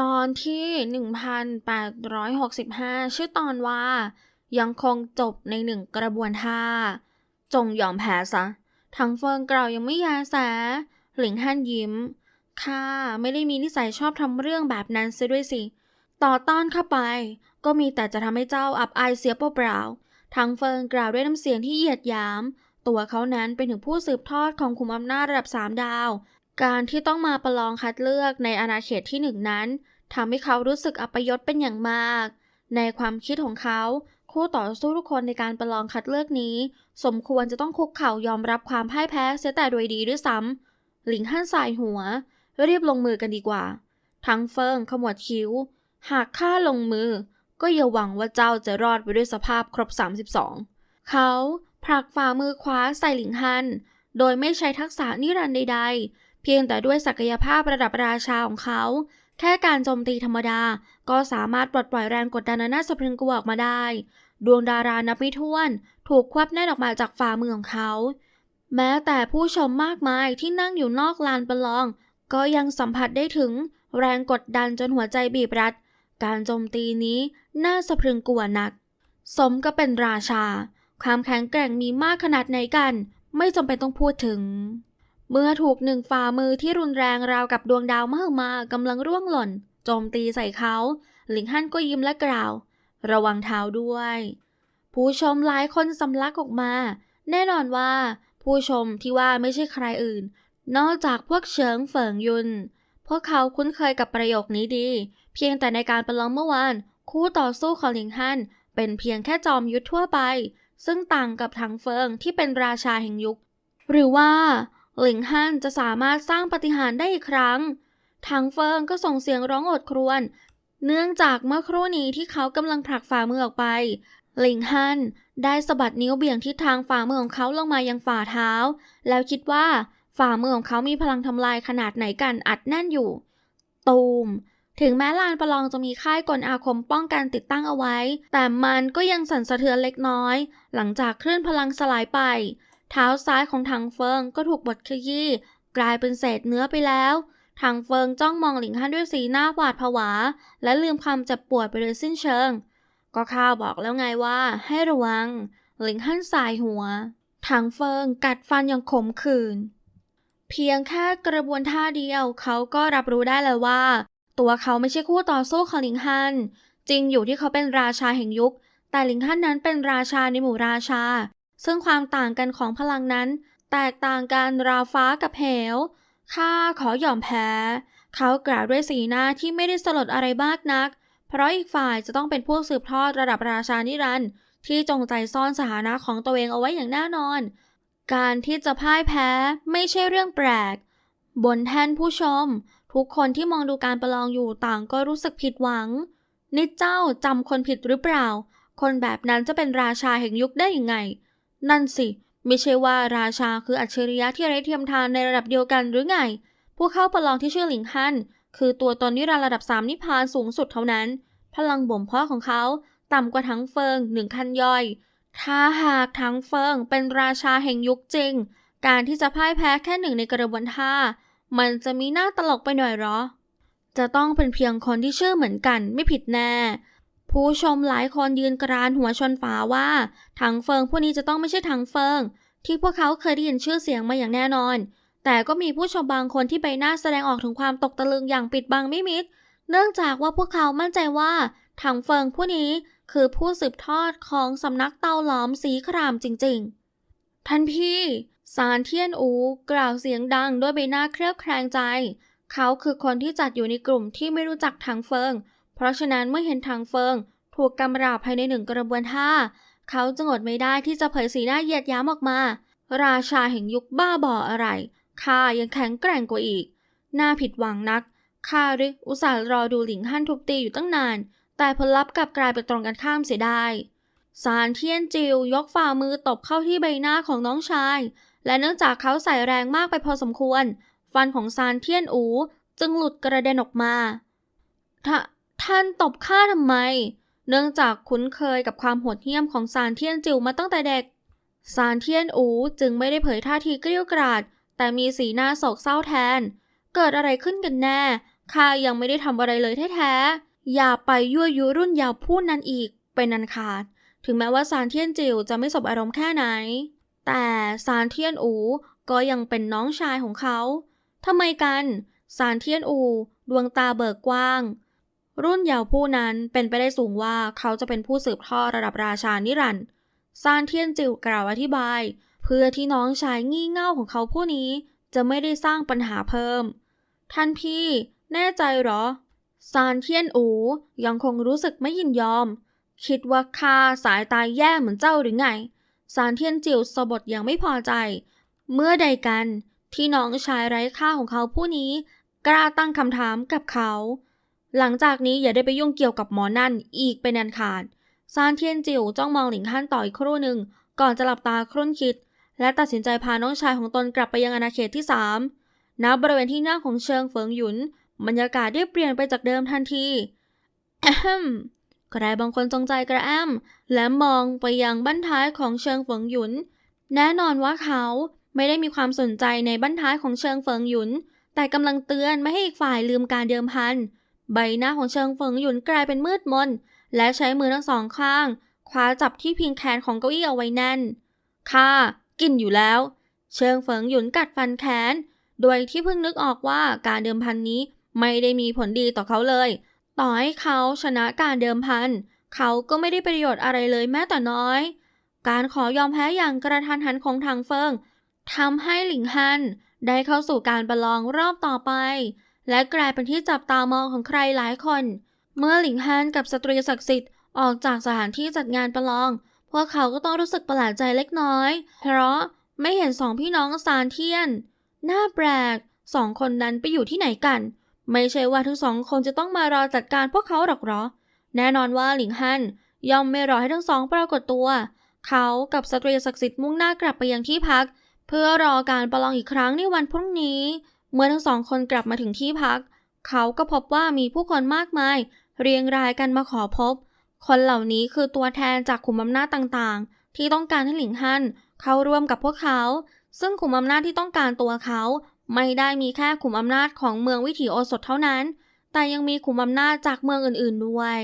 ตอนที่ 1865 ชื่อตอนว่า ยังคงจบในหนึ่งกระบวนท่า จงยอมแพ้ซะทั้งเฟิงกล่าวยังไม่ยาแส หลิงฮั่นยิ้มข้าไม่ได้มีนิสัยชอบทำเรื่องแบบนั้นซะด้วยสิ ต่อต้านเข้าไป ก็มีแต่จะทำให้เจ้าอับอายเสียเปล่าๆทั้งเฟิงกล่าวด้วยน้ำเสียงที่เหยียดหยาม ตัวเขานั้นเป็นถึงผู้สืบทอดของขุมอำนาจระดับสามดาว การที่ต้องมาประลองคัดเลือกในอาณาเขตที่หนึ่งนั้นทำให้เขารู้สึกอัปยศเป็นอย่างมาก ในความคิดของเขา คู่ต่อสู้ทุกคนในการประลองคัดเลือกนี้ สมควรจะต้องคุกเข่ายอมรับความพ่ายแพ้เสียแต่โดยดีด้วยซ้ำหลิงฮั่นสายหัว รีบลงมือกันดีกว่า ทั้งเฟิงขมวดคิ้ว หากข้าลงมือ ก็อย่าหวังว่าเจ้าจะรอดไปด้วยสภาพครบ 32 เขาผลักฝ่ามือขวาใส่หลิงฮันโดยไม่ใช้ทักษะนิรันดร์ใดๆ เพียงแต่ด้วยศักยภาพระดับราชาของเขา แค่การโจมตีธรรมดา ก็สามารถปลดปล่อยแรงกดดันนน่าสะพรึงกลัวออกมาได้ ดวงดารานับไม่ถ้วน ถูกควับแน่นออกมาจากฝ่ามือของเขา แม้แต่ผู้ชมมากมายที่นั่งอยู่นอกลานประลอง ก็ยังสัมผัสได้ถึงแรงกดดันจนหัวใจบีบรัด การโจมตีนี้น่าสะพรึงกลัวนัก สมก็เป็นราชา ความแข็งแกร่งมีมากขนาดไหนกัน ไม่จำเป็นต้องพูดถึง เมื่อถูกหนึ่งฝ่ามือที่รุนแรงราวกับดวงดาวมหึมากำลังร่วงหล่น โจมตีใส่เขา หลิงฮั่นก็ยิ้มและกล่าว ระวังเท้าด้วย ผู้ชมหลายคนสำลักออกมา แน่นอนว่า ผู้ชมที่ว่าไม่ใช่ใครอื่น นอกจากพวกเฉิงเฟิงยุน พวกเขาคุ้นเคยกับประโยคนี้ดี เพียงแต่ในการประลองเมื่อวาน คู่ต่อสู้ของหลิงฮั่นเป็นเพียงแค่จอมยุทธทั่วไป ซึ่งต่างกับถังเฟิงที่เป็นราชาแห่งยุค หรือว่า หลิงฮั่นจะสามารถสร้างปฏิหารได้อีกครั้งถังเฟิงก็ส่งเสียงร้องโอดครวญ เนื่องจากเมื่อครู่นี้ที่เขากำลังผลักฝ่ามือออกไป หลิงฮั่นได้สะบัดนิ้วเบี่ยงทิศทางฝ่ามือของเขาลงมายังฝ่าเท้า แล้วคิดว่าฝ่ามือของเขามีพลังทำลายขนาดไหนกันอัดแน่นอยู่ ตูม ถึงแม้ลานประลองจะมีค่ายกลอาคมป้องกันติดตั้งเอาไว้ แต่มันก็ยังสั่นสะเทือนเล็กน้อย หลังจากคลื่นพลังสลายไป เท้าซ้ายของถังเฟิงก็ถูกบดขยี้กลายเป็นเศษเนื้อไปแล้วถังเฟิงจ้องมองหลิงฮั่นด้วยสีหน้าหวาดผวา และลืมความเจ็บปวดไปโดยสิ้นเชิง ก็ข้าบอกแล้วไงว่า ให้ระวัง หลิงฮั่นสายหัวถังเฟิงกัดฟันอย่างขมขื่นเพียงแค่กระบวนท่าเดียวเขาก็รับรู้ได้เลยว่า ตัวเขาไม่ใช่คู่ต่อสู้ของหลิงฮั่นจริงอยู่ที่เขาเป็นราชาแห่งยุค แต่หลิงฮั่นนั้นเป็นราชาในหมู่ราชา ซึ่งความต่างกันของพลังนั้น แตกต่างกันราวฟ้ากับเหว ข้าขอยอมแพ้ เขากล่าวด้วยสีหน้าที่ไม่ได้สลดอะไรมากนัก เพราะอีกฝ่ายจะต้องเป็นพวกสืบทอดระดับราชานิรันดร์ที่จงใจซ่อนสถานะของตัวเองเอาไว้อย่างแน่นอน การที่จะพ่ายแพ้ไม่ใช่เรื่องแปลก บนแท่นผู้ชม ทุกคนที่มองดูการประลองอยู่ต่างก็รู้สึกผิดหวังนิดเจ้าจำคนผิดหรือเปล่า คนแบบนั้นจะเป็นราชาแห่งยุคได้ยังไง นั่นสิไม่ใช่ว่าราชาคืออัจฉริยะที่ไร้เทียมทานในระดับเดียวกันหรือไง ผู้เข้าประลองที่ชื่อหลิงฮั่นคือตัวตนนิรันดร์ระดับสามนิพพานสูงสุดเท่านั้น พลังบ่มเพาะของเขา ต่ำกว่าทั้งเฟิงหนึ่งขั้นย่อย ถ้าหากทั้งเฟิงเป็นราชาแห่งยุคจริง การที่จะพ่ายแพ้แค่หนึ่งในกระบวนท่า มันจะมีหน้าตลกไปหน่อยหรอ จะต้องเป็นเพียงคนที่ชื่อเหมือนกันไม่ผิดแน่ ผู้ชมหลายคนยืนกรานหัวชนฝาว่า ถังเฟิงผู้นี้จะต้องไม่ใช่ถังเฟิง ที่พวกเขาเคยได้ยินชื่อเสียงมาอย่างแน่นอน แต่ก็มีผู้ชมบางคนที่ใบหน้าแสดงออกถึงความตกตะลึงอย่างปิดบังไม่มิด เนื่องจากว่าพวกเขามั่นใจว่า ถังเฟิงผู้นี้คือผู้สืบทอดของสำนักเตาหลอมสีครามจริงๆ ท่านพี่สารเทียนอูกล่าวเสียงดังด้วยใบหน้าเครียดแคลงใจ เขาคือคนที่จัดอยู่ในกลุ่มที่ไม่รู้จักถังเฟิง เพราะฉะนั้นเมื่อเห็นถังเฟิง ถูกกำราบภายในหนึ่งกระบวนท่า เขาจงอดไม่ได้ที่จะเผยสีหน้าเหยียดย้ำออกมา ราชาแห่งยุคบ้าบออะไร ข้ายังแข็งแกร่งกว่าอีก น่าผิดหวังนัก ข้ารืออุตส่าห์รอดูหลิงฮั่นทุบตีอยู่ตั้งนาน แต่ผลลัพธ์กลับกลายเป็นตรงกันข้ามเสียได้สารเทียนจิวยกฝ่ามือตบเข้าที่ใบหน้าของน้องชาย และเนื่องจากเขาใส่แรงมากไปพอสมควร ฟันของซานเทียนอู จึงหลุดกระเด็นออกมา ท่านตบข้าทำไม เนื่องจากคุ้นเคยกับความโหดเหี้ยมของซานเทียนจิวมาตั้งแต่เด็ก ซานเทียนอูจึงไม่ได้เผยท่าทีเกรี้ยวกราด แต่มีสีหน้าโศกเศร้าแทน เกิดอะไรขึ้นกันแน่ ข้ายังไม่ได้ทำอะไรเลยแท้ๆ อย่าไปยั่วยุรุ่นยาวพูดนั้นอีก เป็นนันขาด ถึงแม้ว่าซานเทียนจิวจะไม่สบอารมณ์แค่ไหน แต่ซานเทียนอูก็ยังเป็นน้องชายของเขาทำไมกัน ซานเทียนอู ดวงตาเบิกกว้าง รุ่นเยาว์ผู้นั้นเป็นไปได้สูงว่าเขาจะเป็นผู้สืบทอดระดับราชานิรันดร์ซานเทียนจิวกล่าวอธิบาย เพื่อที่น้องชายงี่เง่าของเขาผู้นี้ จะไม่ได้สร้างปัญหาเพิ่ม ท่านพี่ แน่ใจหรอ ซานเทียนอูยังคงรู้สึกไม่ยินยอม คิดว่าข้าสายตายแย่เหมือนเจ้าหรือไง ซานเทียนจิวสะบดอย่างไม่พอใจ เมื่อใดกันที่น้องชายไร้ค่าของเขาผู้นี้ กล้าตั้งคำถามกับเขา หลังจากนี้อย่าได้ไปยุ่งเกี่ยวกับหมอนั่นอีกเป็นอันขาด ซานเทียนจิวจ้องมองหลิงฮั่นต่ออีกครู่หนึ่ง ก่อนจะหลับตาครุ่นคิด และตัดสินใจพาน้องชายของตนกลับไปยังอาณาเขตที่สามณบริเวณที่นั่งของเชิงเฟิงหยุน บรรยากาศได้เปลี่ยนไปจากเดิมทันทีแอมใครบางคนจงใจกระแอมและมองไปยังบั้นท้ายของเชิงเฟิงหยุน แน่นอนว่าเขาไม่ได้มีความสนใจในบั้นท้ายของเชิงเฟิงหยุน แต่กำลังเตือนไม่ให้อีกฝ่ายลืมการเดิมพัน ใบหน้าของเชิงเฟิงหยุนกลายเป็นมืดมน และใช้มือทั้งสองข้าง คว้าจับที่พิงแขนของเก้าอี้เอาไว้แน่นข้ากินอยู่แล้ว เชิงเฟิงหยุนกัดฟันแขน โดยที่เพิ่งนึกออกว่าการเดิมพันนี้ไม่ได้มีผลดีต่อเขาเลย ต่อให้เขาชนะการเดิมพัน เขาก็ไม่ได้ประโยชน์อะไรเลยแม้แต่น้อย การขอยอมแพ้อย่างกระทันหันของทางเฟิงทำให้หลิงฮันได้เข้าสู่การประลองรอบต่อไป และกลายเป็นที่จับตามองของใครหลายคน เมื่อหลิงฮันกับสตรีศักดิ์สิทธิ์ออกจากสถานที่จัดงานประลอง พวกเขาก็ต้องรู้สึกประหลาดใจเล็กน้อย เพราะไม่เห็นสองพี่น้องซานเทียนน่าแปลกสองคนนั้นไปอยู่ที่ไหนกัน ไม่ใช่ว่าทั้งสองคนจะต้องมารอจัดการพวกเขาหรอกหรอ แน่นอนว่าหลิงฮันย่อมไม่รอให้ทั้งสองปรากฏตัว เขากับสตรีศักดิ์สิทธิ์มุ่งหน้ากลับไปยังที่พัก เพื่อรอการประลองอีกครั้งในวันพรุ่งนี้ เมื่อทั้งสองคนกลับมาถึงที่พัก เขาก็พบว่ามีผู้คนมากมาย เรียงรายกันมาขอพบ คนเหล่านี้คือตัวแทนจากขุมอำนาจต่างๆ ที่ต้องการให้หลิงฮั่นเข้าร่วมกับพวกเขา ซึ่งขุมอำนาจที่ต้องการตัวเขา ไม่ได้มีแค่ขุมอำนาจของเมืองวิถีโอสถเท่านั้น แต่ยังมีขุมอำนาจจากเมืองอื่น ๆด้วย